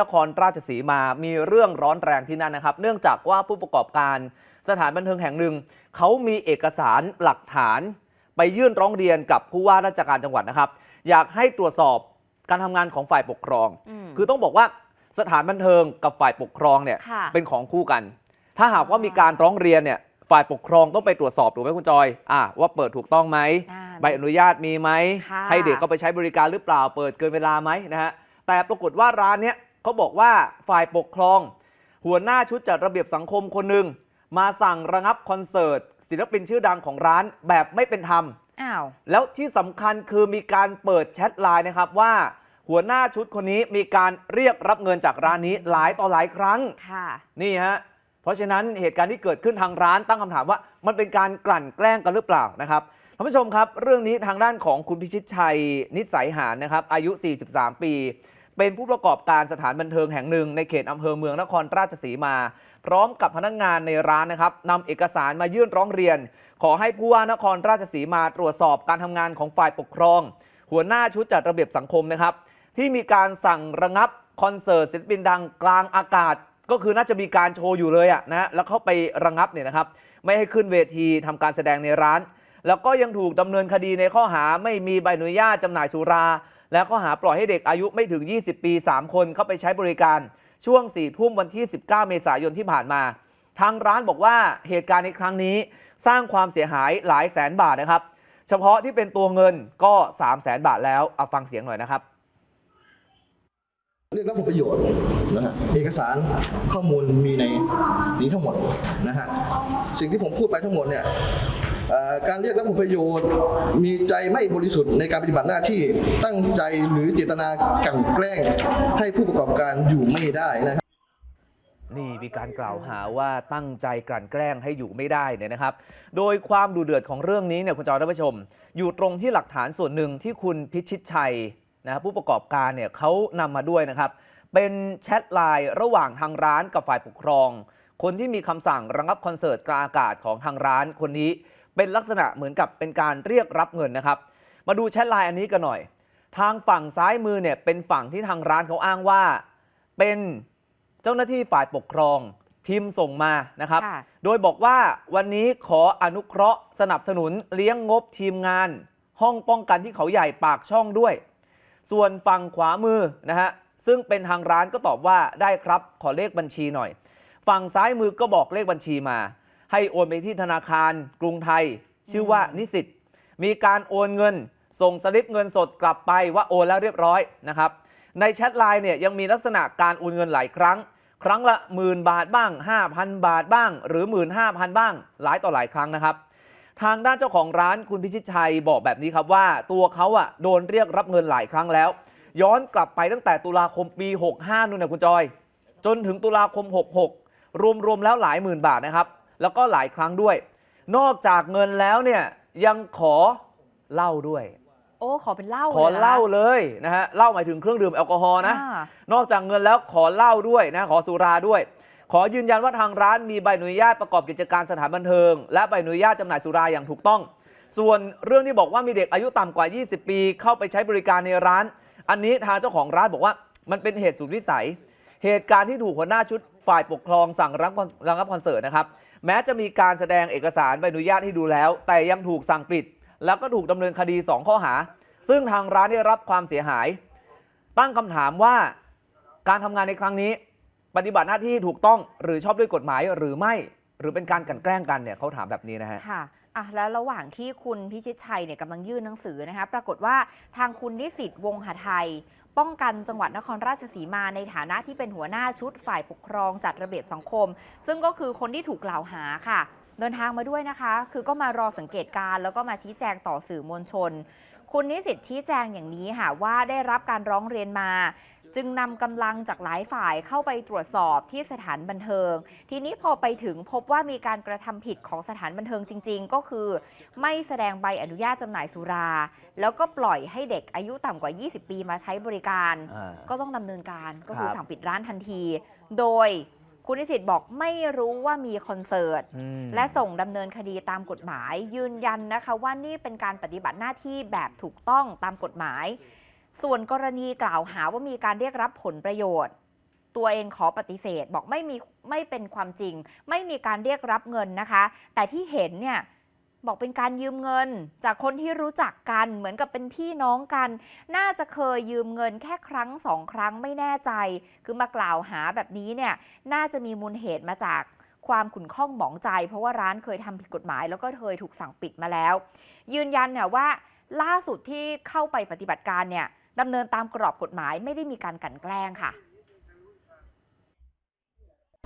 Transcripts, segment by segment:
นครราชสีมามีเรื่องร้อนแรงที่นั่นนะครับ เนื่องจากว่าผู้ประกอบการสถานบันเทิงแห่งหนึ่งเขามีเอกสารหลักฐาน ไปยื่นร้องเรียนกับผู้ว่าราชการจังหวัดนะครับ อยากให้ตรวจสอบการทำงานของฝ่ายปกครองอืมคือต้องบอกว่าสถานบันเทิงกับฝ่ายปกครองเนี่ยค่ะเป็นของคู่กัน ถ้าหากว่ามีการร้องเรียนเนี่ยฝ่ายปกครองต้องไปตรวจสอบถูกไหมคุณจอยอะว่าเปิดถูกต้องไหมอ่าใบอนุญาตมีไหมค่ะให้เด็กเข้าไปใช้บริการหรือเปล่า เปิดเกินเวลาไหมนะฮะแต่ปรากฏว่าร้านเนี้ย เขาบอกว่าฝ่ายปกครอง หัวหน้าชุดจัดระเบียบสังคมคนหนึ่งมาสั่งระงับคอนเสิร์ตศิลปินชื่อดังของร้านแบบไม่เป็นธรรมอ้าวแล้วที่สำคัญคือมีการเปิดแชทไลน์นะครับว่า หัวหน้าชุดคนนี้มีการเรียกรับเงินจากร้านนี้หลายต่อหลายครั้ง ค่ะ นี่ฮะ เพราะฉะนั้นเหตุการณ์ที่เกิดขึ้นทางร้านตั้งคำถามว่า มันเป็นการกลั่นแกล้งกันหรือเปล่านะครับท่านผู้ชมครับ เรื่องนี้ทางด้านของคุณพิชิตชัยนิสัยหารนะครับ อายุ 43 ปี เป็นผู้ประกอบการสถานบันเทิงแห่งหนึ่งในเขตอำเภอเมืองนครราชสีมา พร้อมกับพนักงานในร้านนะครับนำเอกสารมายื่นร้องเรียน ขอให้ผู้ว่านครราชสีมาตรวจสอบการทำงานของฝ่ายปกครอง หัวหน้าชุดจัดระเบียบสังคมนะครับ ที่มีการสั่งระงับคอนเสิร์ตศิลปินดังกลางอากาศ ก็คือน่าจะมีการโชว์อยู่เลยอะนะแล้วเขาไประงับเนี่ยนะครับ ไม่ให้ขึ้นเวทีทำการแสดงในร้าน แล้วก็ยังถูกดำเนินคดีในข้อหาไม่มีใบอนุญาตจำหน่ายสุรา และข้อหาปล่อยให้เด็กอายุไม่ถึง 20 ปี 3 คนเข้าไปใช้บริการช่วง 4 ทุ่มวันที่ 19 เมษายนที่ผ่านมา ทางร้านบอกว่าเหตุการณ์ในครั้งนี้สร้างความเสียหายหลายแสนบาทนะครับ เฉพาะที่เป็นตัวเงินก็3 0 0แสนบาทแล้วเอาฟังเสียงหน่อยนะครับเรียกรับผลประโยชน์นะฮะเอกสารข้อมูลมีในนี้ทั้งหมดนะฮะสิ่งที่ผมพูดไปทั้งหมดเนี่ย การเรียกรับผลประโยชน์ มีใจไม่บริสุทธิ์ในการปฏิบัติหน้าที่ตั้งใจหรือเจตนากลั่นแกล้ง ให้ผู้ประกอบการอยู่ไม่ได้นะครับนี่มีการกล่าวหาว่าตั้งใจกลั่นแกล้งให้อยู่ไม่ได้เนี่ยนะครับ โดยความดูเดือดของเรื่องนี้เนี่ยคุณจอท่านผู้ชม อยู่ตรงที่หลักฐานส่วนหนึ่งที่คุณพิชิตชัยนะผู้ประกอบการเนี่ยเขานำมาด้วยนะครับ เป็นแชทไลน์ระหว่างทางร้านกับฝ่ายปกครอง คนที่มีคำสั่งระงับคอนเสิร์ตกลางอากาศของทางร้านคนนี้ เป็นลักษณะเหมือนกับเป็นการเรียกรับเงินนะครับ มาดูแชทไลน์อันนี้กันหน่อย ทางฝั่งซ้ายมือเนี่ยเป็นฝั่งที่ทางร้านเขาอ้างว่า เป็นเจ้าหน้าที่ฝ่ายปกครองพิมพ์ส่งมานะครับค่ะโดยบอกว่าวันนี้ขออนุเคราะห์ สนับสนุนเลี้ยงงบทีมงาน ห้องป้องกันที่เขาใหญ่ปากช่องด้วย ส่วนฝั่งขวามือนะฮะซึ่งเป็นทางร้านก็ตอบว่าได้ครับขอเลขบัญชีหน่อย ฝั่งซ้ายมือก็บอกเลขบัญชีมา ให้โอนไปที่ธนาคารกรุงไทย ชื่อว่านิสิตมีการโอนเงิน ส่งสลิปเงินสดกลับไปว่าโอนแล้วเรียบร้อยนะครับในแชทไลน์เนี่ยยังมีลักษณะการโอนเงินหลายครั้ง ครั้งละหมื่นบาทบ้าง 5,000 บาทบ้าง หรือ 15,000 บ้าง หลายต่อหลายครั้งนะครับ ทางด้านเจ้าของร้านคุณพิชิตชัยบอกแบบนี้ครับว่า ตัวเขาอะโดนเรียกรับเงินหลายครั้งแล้ว ย้อนกลับไปตั้งแต่ตุลาคมปี 65นู่นนะคุณจอย จนถึงตุลาคม 66 รวมๆแล้วหลายหมื่นบาทนะครับ แล้วก็หลายครั้งด้วย นอกจากเงินแล้วเนี่ยยังขอเหล้าด้วย โอ้ขอเป็นเหล้าขอเลยนะเหล้าเลยนะฮะเหล้าหมายถึงเครื่องดื่มแอลกอฮอล์นะอ่านอกจากเงินแล้วขอเหล้าด้วยนะขอสุราด้วย ขอยืนยันว่าทางร้านมีใบอนุญาตประกอบกิจการสถานบันเทิง และใบอนุญาตจำหน่ายสุราอย่างถูกต้อง ส่วนเรื่องที่บอกว่ามีเด็กอายุต่ำกว่า 20 ปี เข้าไปใช้บริการในร้าน อันนี้ทางเจ้าของร้านบอกว่ามันเป็นเหตุสุดวิสัย เหตุการณ์ที่ถูกหัวหน้าชุดฝ่ายปกครองสั่งระงับคอนระงับคอนเสิร์ตนะครับ แม้จะมีการแสดงเอกสารใบอนุญาตให้ดูแล้ว แต่ยังถูกสั่งปิด แล้วก็ถูกดำเนินคดี 2 ข้อหา ซึ่งทางร้านได้รับความเสียหาย ตั้งคำถามว่าการทำงานในครั้งนี้ ปฏิบัติหน้าที่ถูกต้องหรือชอบด้วยกฎหมายหรือไม่ หรือเป็นการกลันแกล้งกันเนี่ยเขาถามแบบนี้นะฮะ ค่ะอะแล้วระหว่างที่คุณพิชิตชัยเนี่ยกำลังยื่นหนังสือนะคะ ปรากฏว่าทางคุณนิสิตวงหไทย ป้องกันจังหวัดนครราชสีมาในฐานะที่เป็นหัวหน้าชุดฝ่ายปกครองจัดระเบียบสังคม ซึ่งก็คือคนที่ถูกกล่าวหาค่ะ เดินทางมาด้วยนะคะ คือก็มารอสังเกตการ์แล้วก็มาชี้แจงต่อสื่อมวลชน คุณนิสิตชี้แจงอย่างนี้ค่ะว่าได้รับการร้องเรียนมา จึงนำกำลังจากหลายฝ่ายเข้าไปตรวจสอบที่สถานบันเทิง ทีนี้พอไปถึงพบว่ามีการกระทำผิดของสถานบันเทิงจริง ๆ ก็คือ ไม่แสดงใบอนุญาตจำหน่ายสุรา แล้วก็ปล่อยให้เด็กอายุต่ำกว่า 20 ปีมาใช้บริการอ่าก็ต้องดำเนินการก็คือครับสั่งปิดร้านทันที โดยคุณนิสิตบอกไม่รู้ว่ามีคอนเสิร์ตอืมและส่งดำเนินคดีตามกฎหมาย ยืนยันนะคะว่านี่เป็นการปฏิบัติหน้าที่แบบถูกต้องตามกฎหมาย ส่วนกรณีกล่าวหาว่ามีการเรียกรับผลประโยชน์ ตัวเองขอปฏิเสธบอกไม่มีไม่เป็นความจริง ไม่มีการเรียกรับเงินนะคะ แต่ที่เห็นเนี่ยบอกเป็นการยืมเงิน จากคนที่รู้จักกันเหมือนกับเป็นพี่น้องกัน น่าจะเคยยืมเงินแค่ครั้งสองครั้งไม่แน่ใจ คือมากล่าวหาแบบนี้เนี่ยน่าจะมีมูลเหตุมาจากความขุ่นข้องหมองใจ เพราะว่าร้านเคยทำผิดกฎหมาย แล้วก็เคยถูกสั่งปิดมาแล้ว ยืนยันเนี่ยว่าล่าสุดที่เข้าไปปฏิบัติการเนี่ย ดำเนินตามกรอบกฎหมายไม่ได้มีการกลั่นแกล้งค่ะ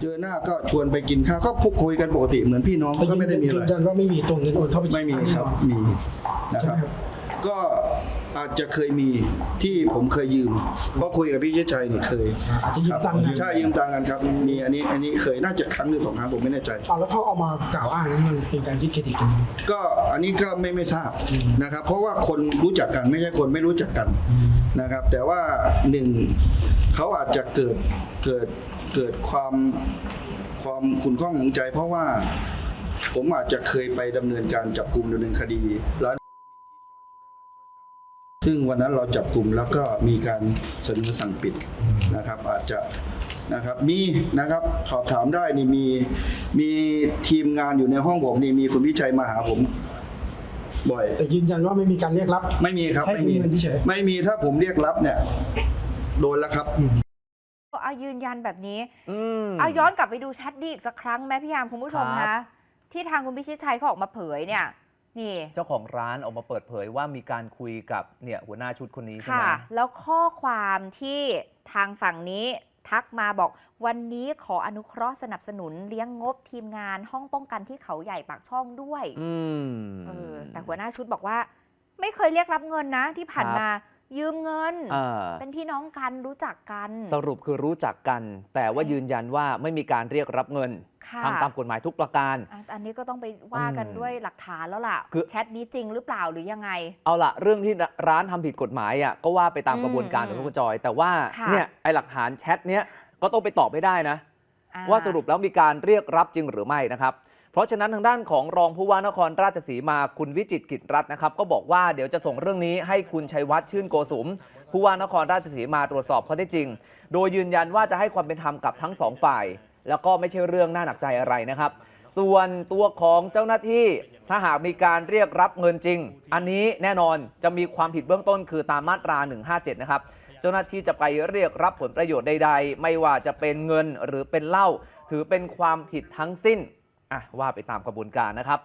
เจอหน้าก็ชวนไปกินข้าวก็พูดคุยกันปกติเหมือนพี่น้องแต่ก็ไม่ได้มีอะไรยืนยันว่าไม่มีตัวเงินโอนเข้าไปไม่มีครับมีนะครับใช่ไหมครับก็ อาจจะเคยมีที่ผมเคยยืมเพราะคุยกับพี่เชษชัยนี่เคยอ่าอาจจะยืมตังค์ครับนะใช่ยืมตังค์กันครับมีอันนี้อันนี้เคยน่าจะครั้งหรือสองครั้งผมไม่แน่ใจ เอาแล้วเขาเอามากล่าวอ้างนี่มันเป็นการยึดเครดิตกันไหมก็อันนี้ก็ไม่ไม่ทราบนะครับ เพราะว่าคนรู้จักกันไม่ใช่คนไม่รู้จักกันนะครับ แต่ว่าหนึ่งเขาอาจจะเกิดเกิดเกิดความความขุ่นข้องหมองใจ เพราะว่าผมอาจจะเคยไปดำเนินการจับกลุ่มดำเนินคดีร้าน ซึ่งวันนั้นเราจับกลุ่มแล้วก็มีการเสนอสั่งปิดนะครับ อาจจะนะครับมีนะครับสอบถามได้นี่มีมีทีมงานอยู่ในห้องผมนี่มีคุณวิชัยมาหาผมบ่อยแต่ยืนยันว่าไม่มีการเรียกรับ ไม่มีครับให้ไม่มีเงินเฉยไม่มีถ้าผมเรียกรับเนี่ย โดนแล้วครับเอายืนยันแบบนี้อืมเอาย้อนกลับไปดูแชทดีอีกสักครั้งแม่พี่ยามคุณผู้ชมครัคะบที่ทางคุณพิชิตชัยเขาออกมาเผยเนี่ย นี่ เจ้าของร้านออกมาเปิดเผยว่ามีการคุยกับเนี่ยหัวหน้าชุดคนนี้ใช่ไหค่ะมแล้วข้อความที่ทางฝั่งนี้ทักมาบอกวันนี้ขออนุเคราะห์สนับสนุนเลี้ยงงบทีมงานห้องป้องกันที่เขาใหญ่ปากช่องด้วยอืม เออแต่หัวหน้าชุดบอกว่า ไม่เคยเรียกรับเงินนะที่ผ่านครับ มา ยืมเงิน อ่าเป็นพี่น้องกันรู้จักกันสรุปคือรู้จักกัน แต่ว่ายืนยันว่าไม่มีการเรียกรับเงินค่ะทำตามกฎหมายทุกประการ อะอันนี้ก็ต้องไปว่ากันอืมด้วยหลักฐานแล้วล่ะ คือ แชทนี้จริงหรือเปล่าหรือยังไง เอาละเรื่องที่ร้านทำผิดกฎหมายอะก็ว่าไปตามอืมกระบวนการอืขมองคุณจอย แต่ว่าค่ะ เนี่ยไอหลักฐานแชทเนี้ยก็ต้องไปตอบให้ได้นะ อ่ ว่าสรุปแล้วมีการเรียกรับจริงหรือไม่นะครับ เพราะฉะนั้นทางด้านของรองผู้ว่านครราชสีมาคุณวิจิตกิจรัตน์นะครับ ก็บอกว่าเดี๋ยวจะส่งเรื่องนี้ให้คุณชัยวัฒน์ชื่นโกสุม ผู้ว่านครราชสีมาตรวจสอบข้อเท็จจริง โดยยืนยันว่าจะให้ความเป็นธรรมกับทั้งสองฝ่าย แล้วก็ไม่ใช่เรื่องน่าหนักใจอะไรนะครับ ส่วนตัวของเจ้าหน้าที่ถ้าหากมีการเรียกรับเงินจริง อันนี้แน่นอนจะมีความผิดเบื้องต้นคือตามมาตรา 157 นะครับเจ้าหน้าที่จะไปเรียกรับผลประโยชน์ใด ๆ ไม่ว่าจะเป็นเงินหรือเป็นเหล้าถือเป็นความผิดทั้งสิ้น อะว่าไปตามกระบวนการนะครับ